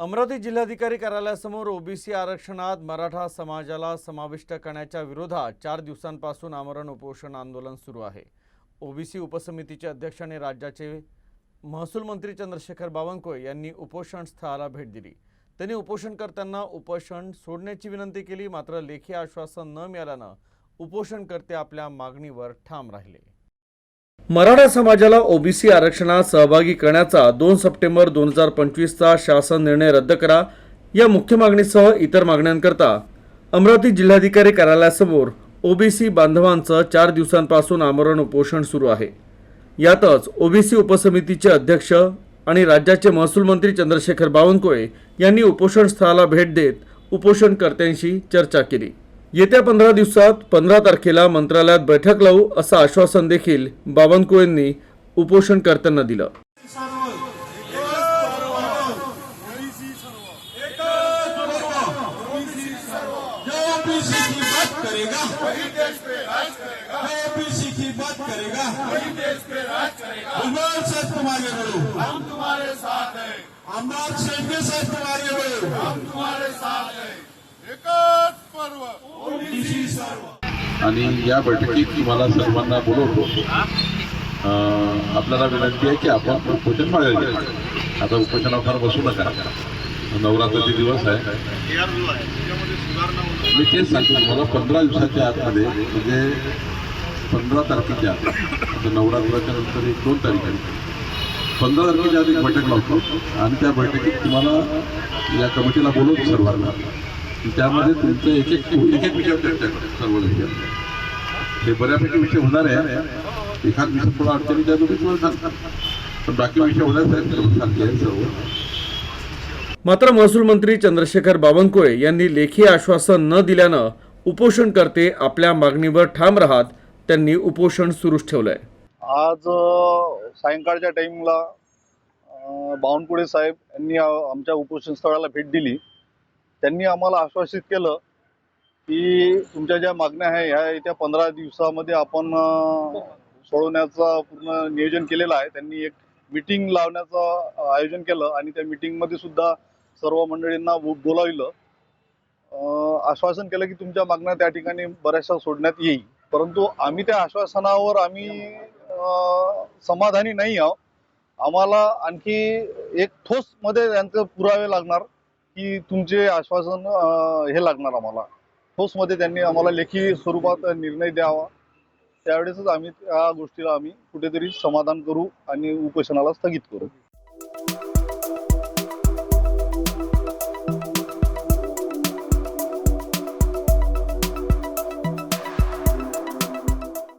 अमरावती जिल्हाधिकारी कार्यालयासमोर ओबीसी आरक्षणात मराठा समाजाला समाविष्ट करण्याच्या विरोधात चार दिवसांपासून आमरण उपोषण आंदोलन सुरू आहे. ओबीसी उपसमितीचे अध्यक्ष आणि राज्याचे महसूल मंत्री चंद्रशेखर बावनकुळे यांनी उपोषण स्थळाला भेट दिली. त्यांनी उपोषणकर्त्यांना उपोषण सोडण्याची विनंती केली मात्र लेखी आश्वासन न मिळाल्यानं उपोषणकर्ते आपल्या मागणीवर ठाम राहिले. मराठा समाजाला ओबीसी आरक्षणात सहभागी करण्याचा दोन सप्टेंबर दोन हजार पंचवीसचा शासन निर्णय रद्द करा या मुख्य मागणीसह इतर मागण्यांकरता. अमरावती जिल्हाधिकारी कार्यालयासमोर ओबीसी बांधवांचं चार दिवसांपासून आमरण उपोषण सुरू आहे. यातच ओबीसी उपसमितीचे अध्यक्ष आणि राज्याचे महसूल मंत्री चंद्रशेखर बावनकुळे यांनी उपोषण स्थळाला भेट देत उपोषणकर्त्यांशी चर्चा केली. येत्या पंधरा दिवसात पंधरा तारखेला मंत्रालयात बैठक लावू असं आश्वासन देखील बावनकुळेंनी उपोषणकर्त्यांना दिलं. साथ हैं। आणि या बैठकीत तुम्हाला सर्वांना बोलवतो. अं, आपल्याला विनंती आहे की आपण उपोषण मागे घ्या आता उपोषणावर फार बसू नका. नवरात्राचे दिवस आहे. मी तेच सांगतो तुम्हाला पंधरा दिवसाच्या आतमध्ये म्हणजे पंधरा तारखेच्या आत आता नवरात्राच्या नंतर एक दोन तारीख आहे पंधरा तारखेच्या आधी एक बैठक लावतो. आणि त्या बैठकीत तुम्हाला या कमिटीला बोलवतो सर्वांना. त्यामध्ये तुमचं एक एक एक एक करू सर्व हे बऱ्यापैकी विषय होणार आहे. एखाद विषय थोडा अडचणी त्या तुम्ही तुम्हाला सांगता. पण बाकी विषय होणार सारखे आहेत सर्व. मात्र महसूल मंत्री चंद्रशेखर बावनकुळे यांनी लेखी आश्वासन न दिल्यानं उपोषणकर्ते आपल्या मागणीवर ठाम राहत त्यांनी उपोषण सुरूच ठेवलंय. आज सायंकाळच्या टाईमला अ, बावनकुळे साहेब यांनी आमच्या उपोषण स्थळाला भेट दिली. त्यांनी आम्हाला आश्वासित केलं की तुमच्या ज्या मागण्या आहे ह्या येत्या पंधरा दिवसामध्ये आपण सोडवण्याचा सोडवण्याचं पूर्ण नियोजन केलेलं आहे. त्यांनी एक मिटिंग लावण्याचं आयोजन केलं आणि त्या मिटिंगमध्ये सुद्धा सर्व मंडळींना बोलाविलं. आश्वासन केलं की तुमच्या मागण्या त्या ठिकाणी बऱ्याचशा सोडण्यात येईल. परंतु आम्ही त्या आश्वासनावर आम्ही समाधानी नाही आहोत. आम्हाला आणखी एक ठोस मध्ये त्यांचे पुरावे लागणार. की तुमचे आश्वासन हे लागणार आम्हाला. ठोस मध्ये त्यांनी आम्हाला लेखी स्वरूपात निर्णय द्यावा. त्यावेळेसच आम्ही त्या गोष्टीला आम्ही कुठेतरी समाधान करू आणि उपोषणाला स्थगित करू.